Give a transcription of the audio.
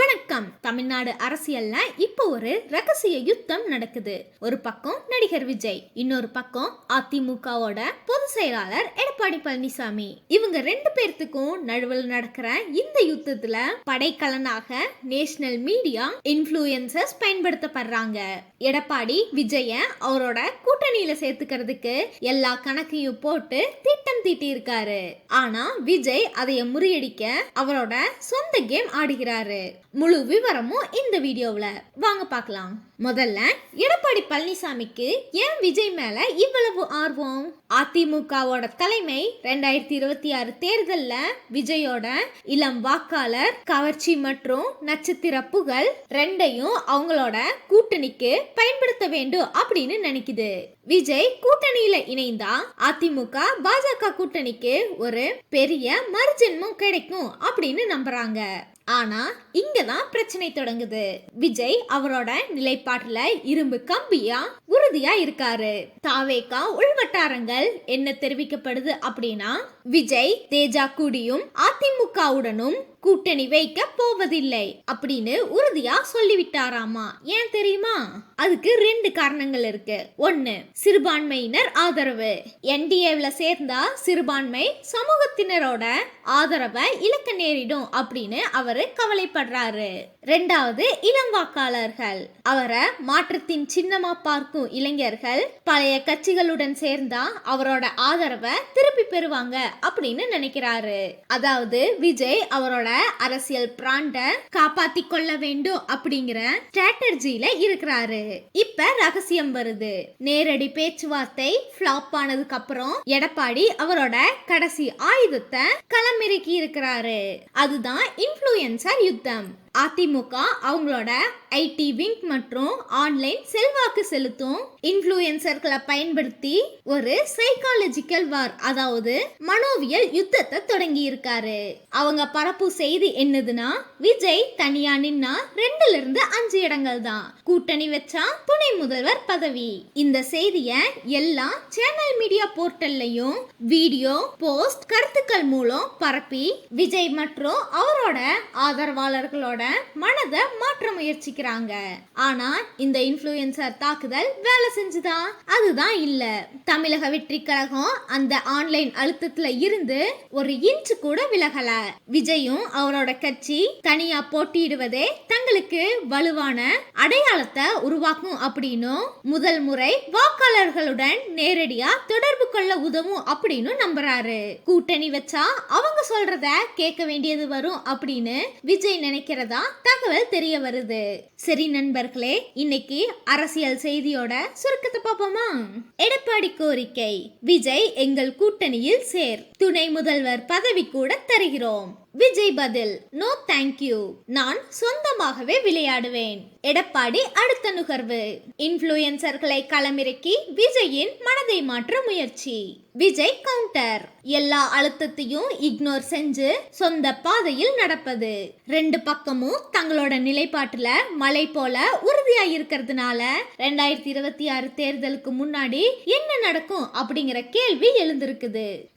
வணக்கம். தமிழ்நாடு அரசியல்ல இப்போ ஒரு ரகசிய யுத்தம் நடக்குது. ஒரு பக்கம் நடிகர் விஜய் இன்னொரு பக்கம் அதிமுகவோட பொதுச் செயலாளர் எடப்பாடி பழனிசாமி. இவங்க ரெண்டு பேர்த்துக்கும் நடுவில் நடக்கிற இந்த யுத்தத்துல படைக்கலனாக நேஷனல் மீடியா இன்ஃப்ளூயன்சர்ஸ் பயன்படுத்தப்படுறாங்க. எடப்பாடி விஜய அவரோட கூட்டணியில சேர்த்துக்கிறதுக்கு எல்லா கணக்கையும் போட்டு திட்டம் ஆனா விஜய் அதைய முறியடிக்க அவரோட சொந்த கேம் ஆடுகிறாரு. முழு விவரமும் இந்த வீடியோவில். வாங்க பார்க்கலாம். முதல்ல எடப்பாடி பழனிசாமிக்கு ஏன் விஜய் மேல இவ்வளவு ஆர்வம்? அதிமுகவோட தலைமை ரெண்டாயிரத்தி இருபத்தி ஆறு தேர்தல்ல விஜயோட இளம் வாக்காளர் கவர்ச்சி மற்றும் நட்சத்திர புகழ் ரெண்டையும் அவங்களோட கூட்டணிக்கு பயன்படுத்த வேண்டும் அப்படின்னு நினைக்குது. விஜய் கூட்டணியில இணைந்தா அதிமுக பாஜக கூட்டணிக்கு ஒரு பெரிய மறுஜென்மம் கிடைக்கும் அப்படின்னு நம்புறாங்க. ஆனா இங்கதான் பிரச்சனை தொடங்குது. விஜய் அவரோட நிலைப்பாட்டுல இரும்பு கம்பியா உறுதியா இருக்காரு. தாவேகா உள்வட்டாரங்கள் என்ன தெரிவிக்கப்படுது அப்படின்னா விஜய் தேஜா கூடியும் அதிமுகவுடனும் கூட்டணி வைக்க போவதில்லை அப்படின்னு உறுதியா சொல்லிவிட்டாராமா? ஏன் தெரியுமா? அதுக்கு ரெண்டு காரணங்கள் இருக்கு. ஒன்னு சிறுபான்மையினர் ஆதரவு. என்டிஏவில் சேர்ந்தா சிறுபான்மை சமூகத்தினரோட ஆதரவை இழக்க நேரிடும் அப்படின்னு அவரு கவலைப்படுறாரு. ரெண்டாவது இளம் வாக்காளர்கள். அவரை மாற்றத்தின் சின்னமா பார்க்கும் இளைஞர்கள் பழைய கட்சிகளுடன் சேர்ந்தா அவரோட ஆதரவை திருப்பி பெறுவாங்க அப்படின்னு நினைக்கிறாரு. அதாவது விஜய் அவரோட அரசியல் பிராண்ட காப்பாத்தி கொள்ள வேண்டும் அப்படிங்கிற ஸ்ட்ராட்டஜியில இருக்கிறாரு. இப்ப ரகசியம் வருது. நேரடி பேச்சுவார்த்தை ஃபிளாப் ஆனதுக்கு அப்புறம் எடப்பாடி அவரோட கடைசி ஆயுதத்தை களமிறக்கி இருக்கிறாரு. அதுதான் இன்ஃப்ளூயன்சர் யுத்தம். அதிமுக அவங்களோட ஐடி விங் மற்றும் ஆன்லைன் செல்வாக்கு செலுத்தும் இன்ஃப்ளூயன்சர்களை பயன்படுத்தி ஒரு சைக்காலஜிக்கல் வார் அதாவது மனோவியல் யுத்தத்தை தொடங்கி இருக்காரு அவங்க பரப்பு செய்தி என்னதுன்னா விஜய் தனியா நின்னா ரெண்டுல இருந்து அஞ்சு இடங்கள் தான் கூட்டணி வச்சா துணை முதல்வர் பதவி. இந்த செய்திய எல்லா சேனல் மீடியா போர்ட்டல்லையும் வீடியோ போஸ்ட் கருத்துக்கள் மூலம் பரப்பி விஜய் மற்றும் அவரோட ஆதரவாளர்களோட மனதை மாற்ற முயற்சிக்கிறாங்க. ஆனா இந்த இன்ஃப்ளூயன்சர் தாக்குதல் வேலை செஞ்சுதான் அதுதான் இல்ல. தமிழக வெற்றி கழகம் அந்த ஆன்லைன் அழுத்தத்துல இருந்து ஒரு இன்ச் கூட விலகல. விஜயும் அவரோட கட்சி தனியா போட்டியிடுவதே தங்களுக்கு வலுவான அடையாளத்தை உருவாக்கும் அப்படின்னும் முதல் முறை வாக்காளர்களுடன் நேரடியா தொடர்பு கொள்ள உதவும் அப்படின்னு நம்புறாரு. கூட்டணி வச்சா அவங்க சொல்றத கேட்க வேண்டியது வரும் அப்படின்னு விஜய் நினைக்கிறத தகவல் தெரிய வருது. சரி நண்பர்களே இன்னைக்கு அரசியல் செய்தியோட சுருக்கத்தை பார்ப்போமா? எடப்பாடி கோரிக்கை விஜய் எங்கள் கூட்டணியில் சேர். துணை முதல்வர் பதவி கூட தருகிறோம். விஜய் பதில் நோ தேங்க்யூ நான் சொந்தமாகவே விளையாடுவேன். எடப்பாடி அடுத்த நுகர்வு. இன்ஃப்ளூயன்சர்களை களமிறக்கி விஜயின் மனதை மாற்ற முயற்சி. விஜய் கவுண்டர் எல்லா அழுத்தத்தையும் இக்னோர் செஞ்சு சொந்த பாதையில் நடப்பது. ரெண்டு பக்கமும் தங்களோட நிலைப்பாட்டுல மலை போல உறுதியா இருக்கிறதுனால ரெண்டாயிரத்தி இருபத்தி ஆறு தேர்தலுக்கு முன்னாடி என்ன நடக்கும் அப்படிங்கிற கேள்வி எழுந்திருக்குது.